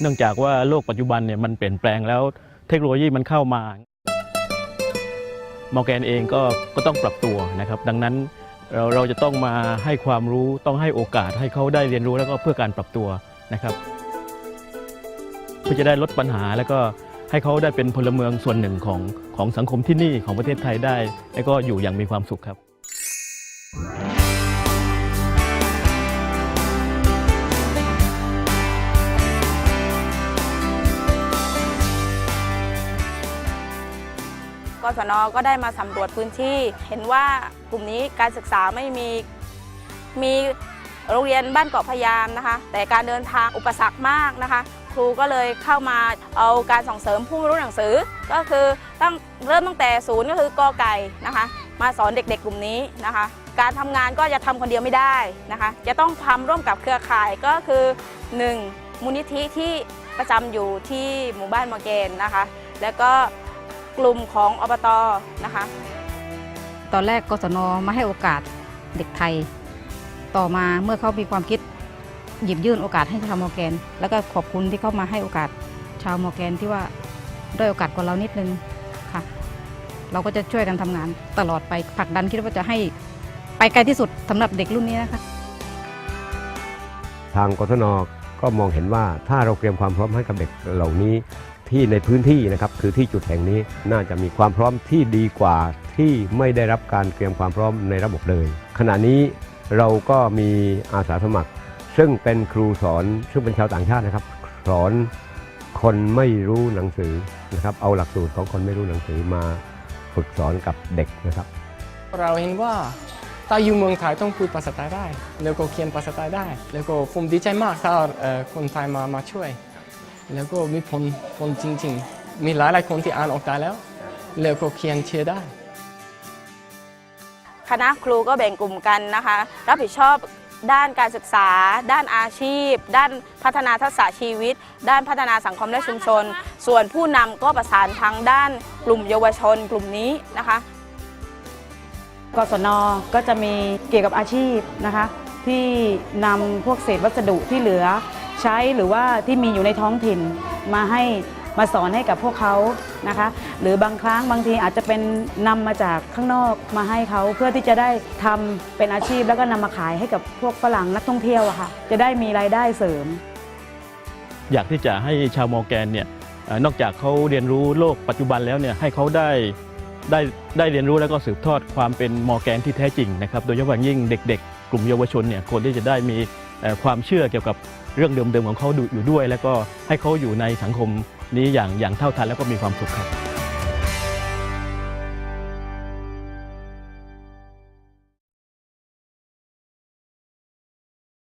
เนื่องจากว่าโลกปัจจุบันเนี่ยมันเปลี่ยนแปลงแล้วเทคโนโลยีมันเข้ามามอร์แกนเองก็ก็ต้องปรับตัวนะครับ ดังนั้นเราเราจะต้องมาให้ความรู้ต้องให้โอกาสให้เขาได้เรียนรู้แล้วก็เพื่อการปรับตัวนะครับ เพื่อจะได้ลดปัญหาแล้วก็ให้เขาได้เป็นพลเมืองส่วนหนึ่งของของสังคมที่นี่ของประเทศไทยได้ แล้วก็อยู่อย่างมีความสุขครับ ศนก็ได้มาสำรวจพื้นที่ เห็นว่ากลุ่มนี้การศึกษาไม่มีมีโรงเรียนบ้านเกาะพยามนะคะ แต่การเดินทางอุปสรรคมากนะคะ ครูก็เลยเข้ามาเอาการส่งเสริมผู้รู้หนังสือ ก็คือตั้งเริ่มตั้งแต่ศูนย์ก็คือกอไก่นะคะ มาสอนเด็กๆกลุ่มนี้นะคะ การทำงานก็จะทำคนเดียวไม่ได้นะคะ จะต้องทำร่วมกับเครือข่ายก็คือ 1. มูลนิธิที่ประจำอยู่ที่หมู่บ้านมอร์เกนนะคะ แล้วก็ กลุ่มของอบตนะคะ ตอนแรกกศนมาให้โอกาสเด็กไทย ต่อมาเมื่อเขามีความคิดหยิบยื่นโอกาสให้ชาวมอร์แกน แล้วก็ขอบคุณที่เข้ามาให้โอกาสชาวมอร์แกนที่ว่าด้อยโอกาสกว่าเรานิดนึงค่ะ เราก็จะช่วยกันทำงานตลอดไปผลักดันคิดว่าจะให้ไปไกลที่สุดสำหรับเด็กรุ่นนี้นะคะ ทางกศนก็มองเห็นว่าถ้าเราเตรียมความพร้อมให้กับเด็กเหล่านี้ ที่ในพื้นที่นะครับคือที่จุดแห่งนี้น่าจะมีความพร้อมที่ดีกว่าที่ไม่ได้รับการเตรียมความพร้อมในระบบเลย ขณะนี้เราก็มีอาสาสมัคร ซึ่งเป็นครูสอนซึ่งเป็นชาวต่างชาตินะครับ สอนคนไม่รู้หนังสือนะครับเอาหลักสูตรของคนไม่รู้หนังสือมาฝึกสอนกับเด็กนะครับ เราเห็นว่าถ้าอยู่เมืองไทยต้องพูดภาษาไทยได้ แล้วก็เขียนภาษาไทยได้ แล้วก็ผมดีใจมากถ้าเอ่อคนไทยมามาช่วย แล้วก็มีผลผลจริงๆ มีหลายหลายๆคนที่อ่านออกได้แล้ว แล้วก็เขียนเชียร์ได้ คณะครูก็แบ่งกลุ่มกันนะคะ รับผิดชอบด้านการศึกษา ด้านอาชีพ ด้านพัฒนาทักษะชีวิต ด้านพัฒนาสังคมและชุมชน ส่วนผู้นำก็ประสานทางด้านกลุ่มเยาวชนกลุ่มนี้นะคะกศนก็จะมีเกี่ยวกับอาชีพนะคะ ที่นำพวกเศษวัสดุที่เหลือ ใช้หรือว่าที่มีอยู่ในท้องถิ่นมาให้มาสอนให้กับพวกเขานะคะ หรือบางครั้งบางทีอาจจะเป็นนำมาจากข้างนอกมาให้เขาเพื่อที่จะได้ทำเป็นอาชีพแล้วก็นำมาขายให้กับพวกฝรั่งนักท่องเที่ยวอะค่ะจะได้มีรายได้เสริม อยากที่จะให้ชาวมอร์แกนเนี่ยนอกจากเขาเรียนรู้โลกปัจจุบันแล้วเนี่ยให้เขาได้ได้ได้เรียนรู้แล้วก็สืบทอดความเป็นมอร์แกนที่แท้จริงนะครับโดยเฉพาะยิ่งเด็ก ๆ กลุ่มเยาวชนเนี่ยควรที่จะได้มีความเชื่อเกี่ยวกับ เรื่องเดิมๆของเขาอยู่ด้วย แล้วก็ให้เขาอยู่ในสังคมนี้อย่างอย่างเท่าทันแล้วก็มีความสุขครับ